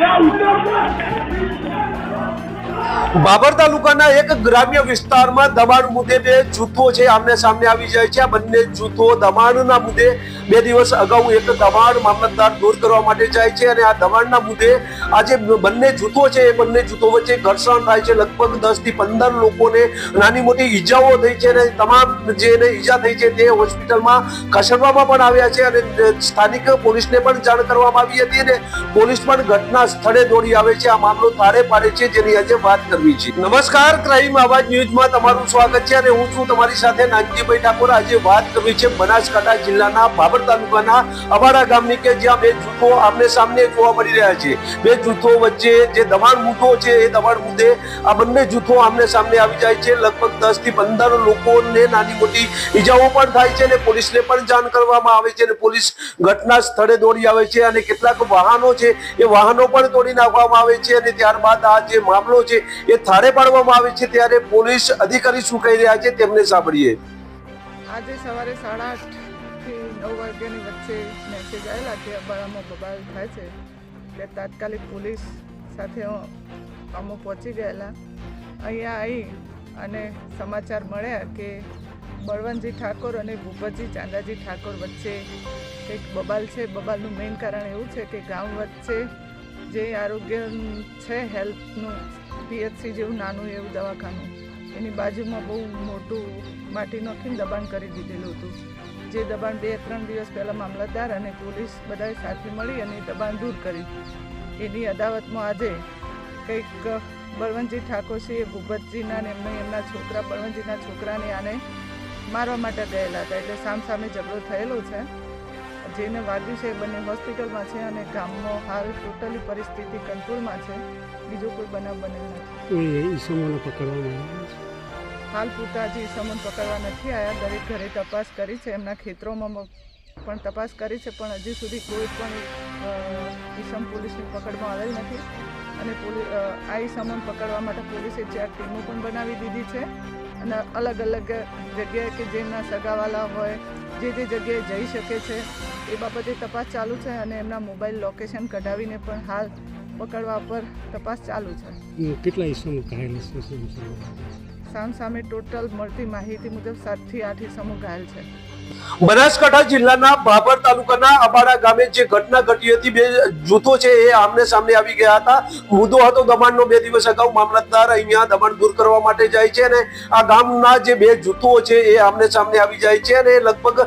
야, 웃겨! બાબર તાલુકાના એક ગ્રામ્ય વિસ્તારમાં દબાણ મુદ્દે બે જૂથો છે, આમને સામે આવી જાય છે. આ બંને જૂથો દબાણના મુદ્દે બે દિવસ અગાઉ એક દબાણ મામલતદાર દૂર કરવા માટે જાય છે અને આ દબાણના મુદ્દે આજે બંને જૂથો છે, એ બંને જૂથો વચ્ચે ઘર્ષણ થાય છે. લગભગ દસથી પંદર લોકોને નાની મોટી ઈજાઓ થઈ છે અને તમામ જેને ઈજા થઈ છે તે હોસ્પિટલમાં ખસેડવામાં પણ આવ્યા છે અને સ્થાનિક પોલીસને પણ જાણ કરવામાં આવી હતી અને પોલીસ પણ ઘટના સ્થળે દોડી આવે છે. આ મામલો તારે પાડે છે, જેની આજે વાત કરવી છે નમસ્કાર, ક્રાઇમ આવાજ ન્યૂઝમાં તમારું સ્વાગત છે અને હું છું તમારી સાથે નાનજીભાઈ ઠાકોર. આજે વાત કરવી છે બનાસકાંઠા જિલ્લાના બાબર તાલુકાના અબાડા ગામની કે જ્યાં બે જૂથો આમને સામને જોવા મળી રહ્યા છે. બે જૂથો વચ્ચે જે દબાણ મુદ્દો છે, એ દબાણ મુદ્દે આ બંને જૂથો આમને સામને આવી જાય છે. લગભગ દસથી પંદર લોકોને નાની મોટી ઈજાઓ પણ થાય છે અને પોલીસને પણ જાણ કરવામાં આવે છે અને પોલીસ ઘટના સ્થળે દોડી આવે છે અને કેટલાક વાહનો છે, એ વાહનો પણ તોડી નાખવામાં આવે છે અને ત્યારબાદ આ જે મામલો છે એ થાળે પાડવામાં આવે છે ત્યારે પોલીસ અધિકારી શું કહી રહ્યા છે તેમને સાંભળીએ. આજે સવારે સાડા આઠથી નવ વાગ્યાની વચ્ચે મેસેજ આવેલા કે અબાડામાં બબાલ થાય છે એટલે તાત્કાલિક પોલીસ સાથે અમો પહોંચી ગયેલા. અહીંયા આવી અને સમાચાર મળ્યા કે બળવંતજી ઠાકોર અને ભૂપતજી ચાંદાજી ઠાકોર વચ્ચે કંઈક બબાલ છે. બબાલનું મેઇન કારણ એવું છે કે ગામ વચ્ચે જે આરોગ્ય છે, હેલ્થનું, પીએચસી જેવું નાનું એવું દવાખાનું, એની બાજુમાં બહુ મોટું માટી નાખીને દબાણ કરી દીધેલું હતું. જે દબાણ બે ત્રણ દિવસ પહેલાં મામલતદાર અને પોલીસ બધાએ સાથે મળી અને દબાણ દૂર કરી. એની અદાવતમાં આજે કંઈક બળવંતજી ઠાકોરસિંહ ભૂપતજીના ને એમના એમના છોકરા, બળવંતજીના છોકરાને આને મારવા માટે ગયેલા હતા. એટલે સામસામે ઝઘડો થયેલો છે. જેને વાગ્યું છે એ બંને હોસ્પિટલમાં છે અને ગામમાં હાલ ટોટલી પરિસ્થિતિ કંટ્રોલમાં છે. બીજો કોઈ બનાવ બનેલ નથી. ઈસમોને પકડવામાં હાલ પૂરતા હજી સમન પકડવા નથી આવ્યા દરેક ઘરે તપાસ કરી છે એમના ખેતરોમાં પણ તપાસ કરી છે પણ હજી સુધી કોઈ પણ ઈસમ પોલીસની પકડમાં આવેલ નથી. અને આ ઈસમોને પકડવા માટે પોલીસે ચાર ટીમો પણ બનાવી દીધી છે. અને અલગ અલગ જગ્યાએ કે જેમના સગાવાલા હોય જે જે જગ્યાએ જઈ શકે છે એ બાબતે તપાસ ચાલુ છે અને એમના મોબાઈલ લોકેશન કઢાવીને પણ હાલ પકડવા પર તપાસ ચાલુ છે કેટલા ઈસમો ઘાયલ છે? સામ સામે ટોટલ મળતી માહિતી મુજબ સાતથી આઠ ઇસમો ઘાયલ છે બનાસકાંઠા જિલ્લાના ભાભર તાલુકાના અબાડા ગામે જે ઘટના ઘટી હતી, બે જૂથો છે એ આમને સામે આવી ગયા હતા. મુદ્દો હતો દમણનો બે દિવસ અગાઉ મામલતદાર અહીંયા દબાણ દૂર કરવા માટે જાય છે અને આ ગામના જે બે જૂથો છે એ આમને સામે આવી જાય છે અને લગભગ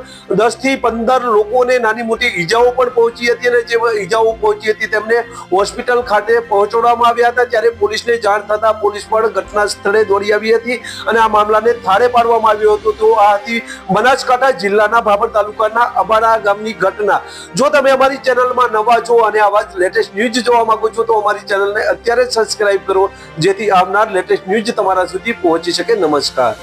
દસથી પંદર લોકોને નાની મોટી ઈજાઓ પણ પહોંચી હતી અને જે ઈજાઓ પહોંચી હતી તેમને હોસ્પિટલ ખાતે પહોંચાડવામાં આવ્યા હતા. ત્યારે પોલીસને જાણ થતા પોલીસ પણ ઘટના સ્થળે દોડી આવી હતી અને આ મામલાને થાળે પાડવામાં આવ્યો હતો. તો આ હતી બનાસકાંઠા જિલ્લાના ભાભર તાલુકાના અબાડા ગામની ઘટના. જો તમે અમારી ચેનલમાં નવા છો અને આવા લેટેસ્ટ ન્યૂઝ જોવા માંગો છો, તો અમારી ચેનલને અત્યારે સબસ્ક્રાઇબ કરો, જેથી આવનાર લેટેસ્ટ ન્યૂઝ તમારા સુધી પહોંચી શકે. નમસ્કાર.